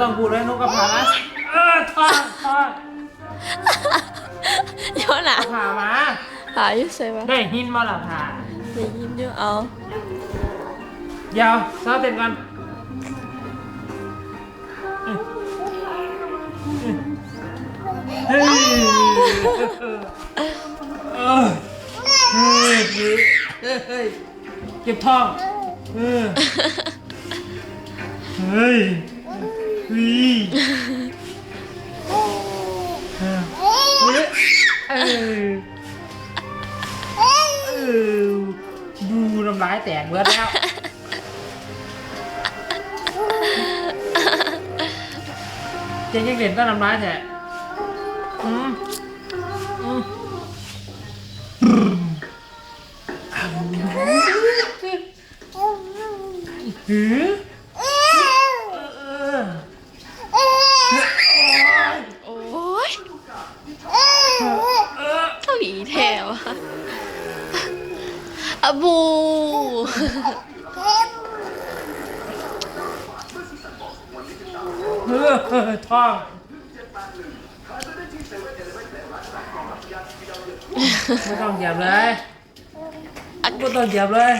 ต้องพูดเลยนุกกระผ่านะเออท่องท่องเดี๋ยวนะผ่ามา หาอยู่ใส่ปะได้หินมาละผ่าได้ยินอยู่เอาเดี๋ยวเซ้าเต็มกันเฮ้ยเออเฮ้ยเฮ้ยเก็บท้องเออเฮ้ย เฮ้ยเออเออดูน้ำลายแตกเบิดแล้วเจ๊ยังเด่นก็น้ำลายแท้อืมอืมหือเออ โอ้ย เออ เท่าหลี แถวอะอะบู เออท้องไม่ต้องเหยียบเลยไม่ต้องเหยียบเลย